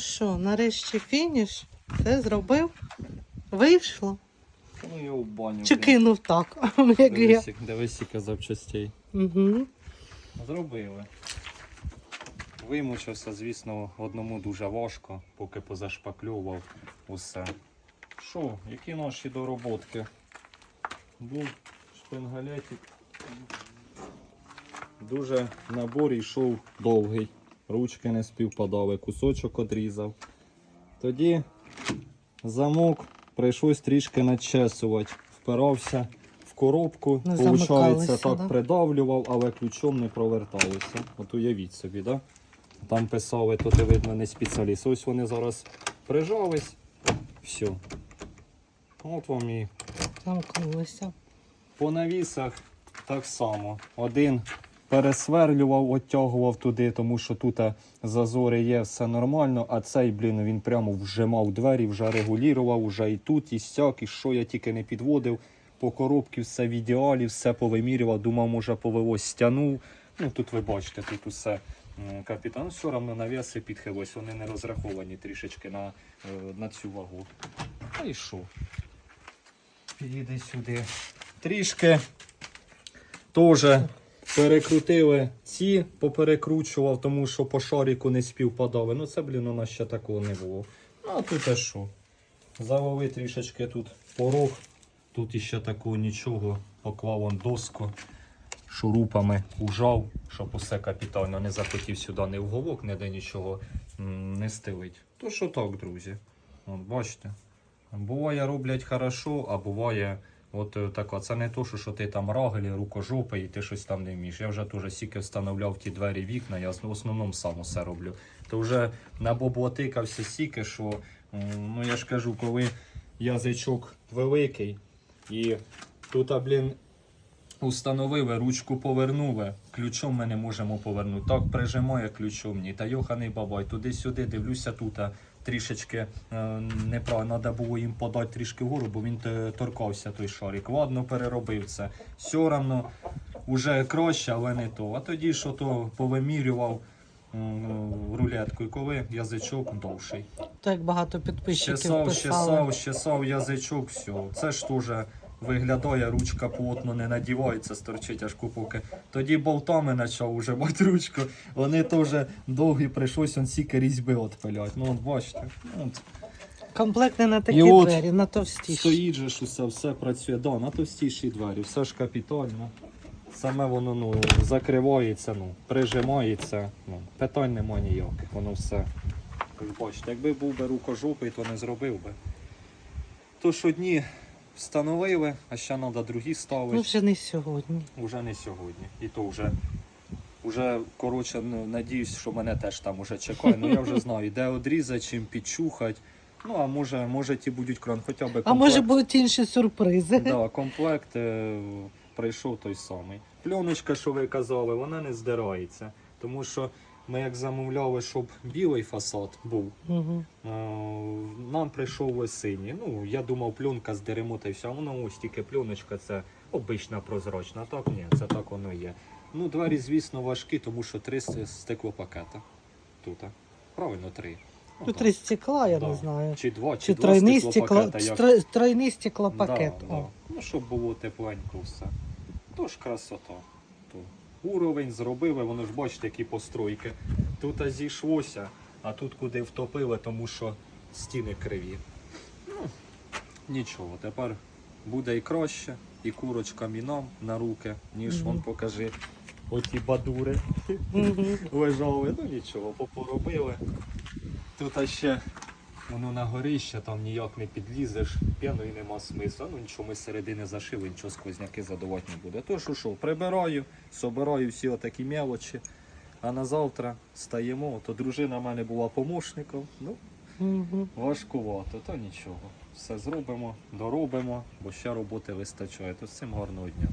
Що, нарешті фініш? Все зробив? Вийшло? Ну його в баню. Чи кинув так, як я? Дивись, яка запчастей. Угу. Зробили. Вимучився, звісно, одному дуже важко, поки позашпаклював усе. Що, які наші дороботки? Був шпингалетик. Дуже набор йшов довгий. Ручки не співпадали, кусочок одрізав. Тоді замок прийшлось трішки начесувати. Впирався в коробку, Не Получається, так да? придавлював, але ключом не проверталося. От уявіть собі, да? Там писали, то ти видно не спеціаліст. Ось вони зараз прижались. Все. От вам і Замкнулися. по навісах так само. Один пересверлював, оттягував туди, тому що тут е, зазори є, все нормально, а цей, блін, він прямо вжимав двері, вже регулював, вже і тут, і сяк, і що я тільки не підводив. По коробці все в ідеалі, все повимірював, думав, може повелось, стягнув. Ну тут ви бачите, тут усе капітан. Все одно навіси підхилось, вони не розраховані трішечки на, е, на цю вагу. Та і що? Підійди сюди. Трішки теж перекрутили ці, поперекручував, тому що по шаріку не співпадали. Ну це, блін, у нас ще такого не було. Ну, а тут а що? Завели трішечки тут порог. Тут іще такого нічого. Поклав он доску. Шурупами ужав, щоб усе капітально не захотів сюди ні вголок, ніде нічого не стелить. То що так, друзі. От, бачите. Буває роблять хорошо, а буває от е, тако. Це не то, що, ти там рагелі, рукожопи і ти щось там не вмієш. Я вже теж стільки встановляв ті двері вікна, я в основному сам усе роблю. То вже на бобу тикався стільки, що ну я ж кажу, коли язичок великий і тут, а, блін, установили, ручку повернули, ключом ми не можемо повернути. Так прижимає ключом ні. Та йоханий бабай, туди-сюди дивлюся тут. Трішечки е, неправильно, треба було їм подати трішки вгору, бо він торкався той шарик. Ладно, переробив це. Все одно вже краще, але не то. А тоді, що то повимірював м, рулеткою, коли язичок довший. Так багато підписчиків Щесав, писали. щесав, щесав язичок, все. Це ж теж виглядає, ручка плотно не надівається, сторчить аж купоки. Тоді болтами почав уже мати ручку. Вони теж довгі прийшлось он стільки різьби отпилять. Ну от бачите. ну, От. Комплект не на такі І от двері, на товстіші. Стоїть же ж усе, все працює. Да, на товстіші двері, все ж капітально. Саме воно ну, закривається, ну, прижимається. Ну, питань нема ніяких, воно все. Бачите, якби був би рукожопий, то не зробив би. Тож одні встановили, а ще треба другі ставити. Ну вже не сьогодні. Уже не сьогодні. І то вже, вже коротше, ну, надіюсь, що мене теж там уже чекає. Ну я вже знаю, де одрізати, чим підчухати. Ну, а може, може ті будуть кран, хоча б А може будуть інші сюрпризи. Да, комплект е, прийшов той самий. Пленочка, що ви казали, вона не здирається. Тому що ми як замовляли, щоб білий фасад був, Угу. нам прийшов ось синій. Ну, я думав, пленка здеремо та й все. А Воно ось тільки пленочка, це обична прозрачна. Так ні, це так воно є. Ну, двері, звісно, важкі, тому що три стеклопакета. Тут. Правильно, три. Ну, Тут три стекла, я Да. не знаю. Чи два, чи, Чи два тройний стекло, як тройний стеклопакет. Да, да. Ну, щоб було тепленько все. Тож красота. Уровень зробили, воно ж бачите, які постройки. Тут зійшлося, а тут куди втопили, тому що стіни криві. Ну, нічого, тепер буде і краще, і курочкам, і нам на руки, ніж Мгм. вон покажи. Оті бадури Мгм. лежали. Ну нічого, поробили. Тут а ще воно на горище, там ніяк не підлізеш, п'яної нема смисла. Ну нічого, ми середини зашили, нічого сквозняки задавати не буде. То що що, прибираю, собираю всі отакі мелочі. А на завтра стаємо, то дружина в мене була помощником. Ну, Мгм. важкувато, то нічого. Все зробимо, доробимо, бо ще роботи вистачає. То з цим гарного дня.